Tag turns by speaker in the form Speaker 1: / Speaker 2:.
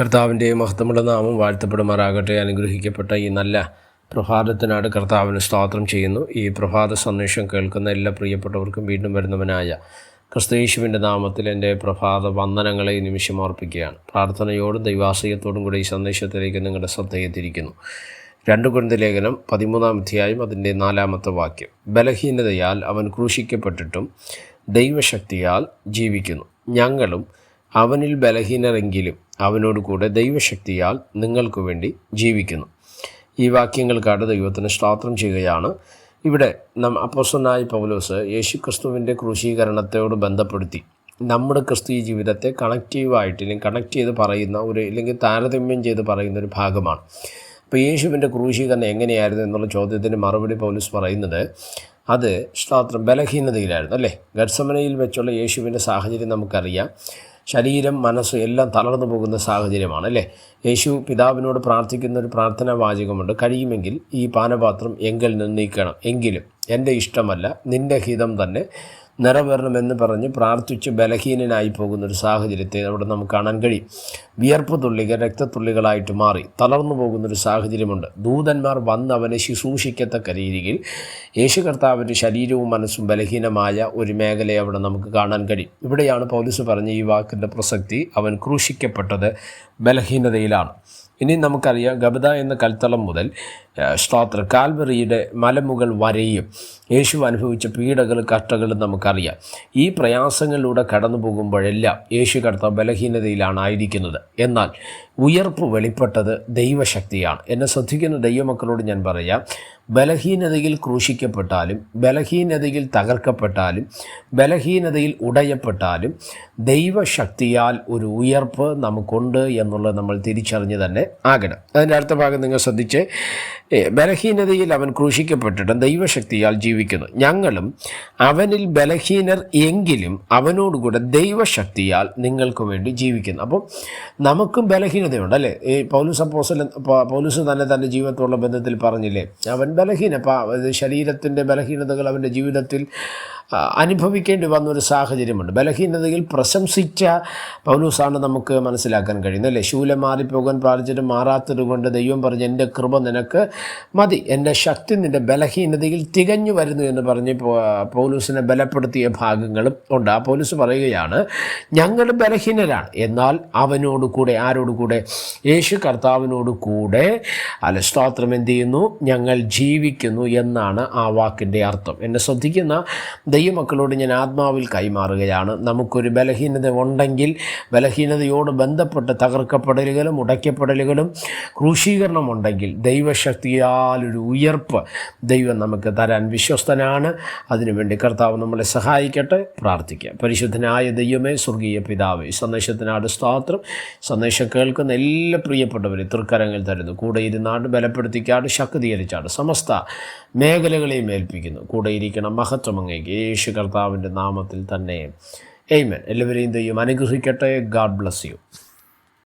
Speaker 1: കർത്താവിന്റെ മഹത്വമുള്ള നാമം വാഴ്ത്തപ്പെടുമാറാകട്ടെ. അനുഗ്രഹിക്കപ്പെട്ട ഈ നല്ല പ്രഭാതത്തിനാണ് കർത്താവിന് സ്തോത്രം ചെയ്യുന്നു. ഈ പ്രഭാത സന്ദേശം കേൾക്കുന്ന എല്ലാ പ്രിയപ്പെട്ടവർക്കും വീണ്ടും വരുന്നവനായ ക്രിസ്തയേശുവിന്റെ നാമത്തിൽ എന്റെ പ്രഭാത വന്ദനങ്ങളെ നിമിഷം ഓർപ്പിക്കുകയാണ് പ്രാർത്ഥനയോടും ദൈവാശ്രയത്തോടും കൂടി ഈ സന്ദേശത്തിലേക്ക് നിങ്ങളുടെ ശ്രദ്ധയെത്തിയിരിക്കുന്നു രണ്ട് കുരുന്ത ലേഖനം പതിമൂന്നാം അധ്യായം അതിന്റെ നാലാമത്തെ വാക്യം. ബലഹീനതയാൽ അവൻ ക്രൂശിക്കപ്പെട്ടിട്ടും ദൈവശക്തിയാൽ ജീവിക്കുന്നു. ഞങ്ങളും അവനിൽ ബലഹീനരെങ്കിലും അവനോട് കൂടെ ദൈവശക്തിയാൽ നിങ്ങൾക്ക് വേണ്ടി ജീവിക്കുന്നു. ഈ വാക്യങ്ങൾ വാക്യങ്ങൾക്കാണ് ദൈവത്തിന് സ്തോത്രം ചെയ്യുകയാണ്. ഇവിടെ നം അപ്പോസ്തലനായ പൗലോസ് യേശു ക്രിസ്തുവിന്റെ ക്രൂശീകരണത്തോട് ബന്ധപ്പെടുത്തി നമ്മുടെ ക്രിസ്തീയ ജീവിതത്തെ കണക്റ്റീവായിട്ട് അല്ലെങ്കിൽ കണക്ട് ചെയ്ത് പറയുന്ന ഒരു അല്ലെങ്കിൽ താരതമ്യം ചെയ്ത് പറയുന്ന ഒരു ഭാഗമാണ്. അപ്പോൾ യേശുവിന്റെ ക്രൂശീകരണം എങ്ങനെയായിരുന്നു എന്നുള്ള ചോദ്യത്തിന് മറുപടി പൗലൂസ് പറയുന്നത് അത് സ്തോത്രം ബലഹീനതയിലായിരുന്നു അല്ലേ? ഗഡ്സമനയിൽ വെച്ചുള്ള യേശുവിന്റെ സാഹചര്യം നമുക്കറിയാം. ശരീരം മനസ്സ് എല്ലാം തളർന്നു പോകുന്ന സാഹചര്യമാണ് അല്ലേ? യേശു പിതാവിനോട് പ്രാർത്ഥിക്കുന്ന ഒരു പ്രാർത്ഥനാ വാചകമുണ്ട്. കഴിയുമെങ്കിൽ ഈ പാനപാത്രം എങ്കിൽ നിന്ന് നീക്കണം. എങ്കിലും എന്റെ ഇഷ്ടമല്ല നിന്റെ ഹിതം തന്നെ നിറവേറണമെന്ന് പറഞ്ഞ് പ്രാർത്ഥിച്ച് ബലഹീനനായി പോകുന്ന ഒരു സാഹചര്യത്തെ അവിടെ നമുക്ക് കാണാൻ കഴിയും. വിയർപ്പ് തുള്ളികൾ രക്തത്തുള്ളികളായിട്ട് മാറി തളർന്നു പോകുന്നൊരു സാഹചര്യമുണ്ട്. ദൂതന്മാർ വന്ന് അവനെ ശുശ്രൂഷിക്കത്തക്ക രീതിയിൽ യേശു കർത്താവിന്റെ ശരീരവും മനസ്സും ബലഹീനമായ ഒരു മേഖലയെ അവിടെ നമുക്ക് കാണാൻ കഴിയും. ഇവിടെയാണ് പൗലീസ് പറഞ്ഞ ഈ വാക്കിന്റെ പ്രസക്തി. അവൻ ക്രൂശിക്കപ്പെട്ടത് ബലഹീനതയിലാണ്. ഇനി നമുക്കറിയാം ഗബദ എന്ന കൽത്തളം മുതൽ സ്ത്രോത്ര കാൽവറിയുടെ മലമുകൾ വരെയും യേശു അനുഭവിച്ച പീഡകൾ കഷ്ടകൾ നമുക്കറിയാം. ഈ പ്രയാസങ്ങളിലൂടെ കടന്നു പോകുമ്പോഴെല്ലാം യേശു കടത്ത ബലഹീനതയിലാണ് ആയിരിക്കുന്നത്. എന്നാൽ ഉയർപ്പ് വെളിപ്പെട്ടത് ദൈവശക്തിയാണ്. എന്നെ ശ്രദ്ധിക്കുന്ന ദൈവമക്കളോട് ഞാൻ പറയാം ബലഹീനതയിൽ ക്രൂശിക്കപ്പെട്ടാലും ബലഹീനതയിൽ തകർക്കപ്പെട്ടാലും ബലഹീനതയിൽ ഉടയപ്പെട്ടാലും ദൈവശക്തിയാൽ ഒരു ഉയർപ്പ് നമുക്കുണ്ട് എന്നുള്ളത് നമ്മൾ തിരിച്ചറിഞ്ഞ് തന്നെ ആകണം. അതിന്റെ അടുത്ത ഭാഗം നിങ്ങൾ ശ്രദ്ധിച്ച് ബലഹീനതയിൽ അവൻ ക്രൂശിക്കപ്പെട്ടിട്ടും ദൈവശക്തിയാൽ ജീവിക്കുന്നു. ഞങ്ങളും അവനിൽ ബലഹീനർ എങ്കിലും അവനോടുകൂടെ ദൈവശക്തിയാൽ നിങ്ങൾക്ക് വേണ്ടി ജീവിക്കുന്നു. അപ്പം നമുക്കും ബലഹീനതയുണ്ട് അല്ലേ? ഈ പൗലൂസ് അപ്പോസൽ പൗലൂസ് തന്നെ തന്റെ ജീവിതത്തോടുള്ള ബന്ധത്തിൽ പറഞ്ഞില്ലേ അവൻ ബലഹീന ശരീരത്തിന്റെ ബലഹീനതകൾ അവന്റെ ജീവിതത്തിൽ അനുഭവിക്കേണ്ടി വന്നൊരു സാഹചര്യമുണ്ട്. ബലഹീനതയിൽ പ്രശംസിച്ച പൗലൂസാണ് നമുക്ക് മനസ്സിലാക്കാൻ കഴിയുന്നത്. അല്ലേ? ശൂലം മാറിപ്പോകാൻ പ്രാർത്ഥിച്ചിട്ട് മാറാത്തത് കൊണ്ട് ദൈവം പറഞ്ഞ് എന്റെ കൃപ നിനക്ക് മതി. എന്റെ ശക്തി നിന്റെ ബലഹീനതയിൽ തികഞ്ഞു വരുന്നു എന്ന് പറഞ്ഞ് പൗലൂസിനെ ബലപ്പെടുത്തിയ ഭാഗങ്ങളും ഉണ്ട്. ആ പോലീസ് പറയുകയാണ് ഞങ്ങൾ ബലഹീനരാണ്. എന്നാൽ അവനോട് കൂടെ ആരോട് കൂടെ? യേശു കർത്താവിനോട് കൂടെ? അല്ല സ്തോത്രം എന്ത് ചെയ്യുന്നു? ഞങ്ങൾ ജീവിക്കുന്നു എന്നാണ് ആ വാക്കിന്റെ അർത്ഥം. എന്നെ ശ്രദ്ധിക്കുന്ന ദൈവമക്കളോട് ഞാൻ ആത്മാവിൽ കൈമാറുകയാണ്. നമുക്കൊരു ബലഹീനത ഉണ്ടെങ്കിൽ ബലഹീനതയോട് ബന്ധപ്പെട്ട് തകർക്കപ്പെടലുകളും ഉടയ്ക്കപ്പെടലുകളും ക്രൂശീകരണം ഉണ്ടെങ്കിൽ ദൈവശക്തിയാൽ ഒരു ഉയർപ്പ് ദൈവം നമുക്ക് തരാൻ വിശ്വസ്തനാണ്. അതിനുവേണ്ടി കർത്താവ് നമ്മളെ സഹായിക്കട്ടെ. പ്രാർത്ഥിക്കാം. പരിശുദ്ധനായ ദൈവമേ സ്വർഗീയ പിതാവേ സന്ദേശത്തിനാട് സ്തോത്രം. സന്ദേശം കേൾക്കുന്ന എല്ലാ പ്രിയപ്പെട്ടവരെ തൃക്കരങ്ങൾ തരുന്നു. കൂടെ ഇരുന്നാട് ബലപ്പെടുത്തിക്കാട് ശക്തീകരിച്ചാട് സമസ്ത മേഖലകളെയും ഏൽപ്പിക്കുന്നു. കൂടെ ഇരിക്കണം. മഹത്വം അങ്ങേക്ക്. യേശു കർത്താവിന്റെ നാമത്തിൽ തന്നെ. എയ്മൻ എല്ലാവരെയും ദൈവം അനുഗ്രഹിക്കട്ടെ. God bless you